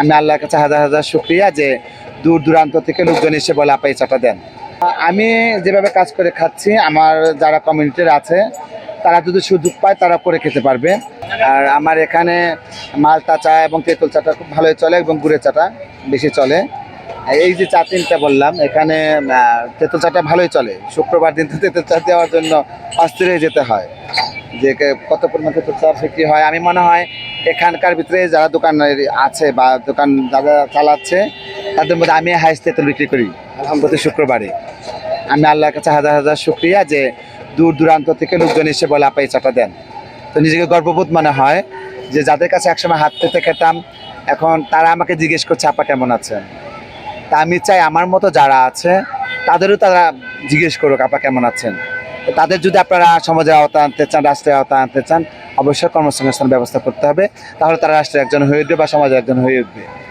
আমি আল্লাহর কাছে হাজার হাজার শুক্রিয়া যে দূর দূরান্ত থেকে লোকজন এসে বলে, আপা, এই চাটা দেন। আমি যেভাবে কাজ করে খাচ্ছি, আমার যারা কমিউনিটির আছে, তারা যদি সুযোগ পায়, তারা করে খেতে পারবে। আর আমার এখানে মালটা চা এবং তেঁতুল চাটা খুব ভালোই চলে এবং গুড়ের চাটা বেশি চলে। এই যে চা তিনটা বললাম, এখানে তেঁতুল চাটা ভালোই চলে। শুক্রবার দিন তো তেঁতুল চা দেওয়ার জন্য অস্থির হয়ে যেতে হয়। যে কত পরিমাণ তেঁতুল চা বিক্রি হয় আমি মনে হয় এখানকার ভিতরে যারা দোকান আছে বা দোকান যারা চালাচ্ছে তাদের মধ্যে আমি হাইস্ট তেঁতুল বিক্রি করি প্রতি শুক্রবারে। আমি আল্লাহর কাছে হাজার হাজার শুক্রিয়া যে দূর দূরান্ত থেকে লোকজন এসে বলে আপা এই চাটা দেন। তো নিজেকে গর্ববোধ মনে হয় যে যাদের কাছে একসময় হাত পেতে খেতাম এখন তারা আমাকে জিজ্ঞেস করছে আপা কেমন আছেন? তা আমি চাই আমার মতো যারা আছে তাদেরও তারা জিজ্ঞেস করুক আপা কেমন আছেন? তাদের যদি আপনারা সমাজের আওতা আনতে চান, রাষ্ট্রের আওতা আনতে চান, অবশ্যই কর্মসংস্থান ব্যবস্থা করতে হবে। তাহলে তারা রাষ্ট্রের একজন হয়ে উঠবে বা সমাজের একজন হয়ে উঠবে।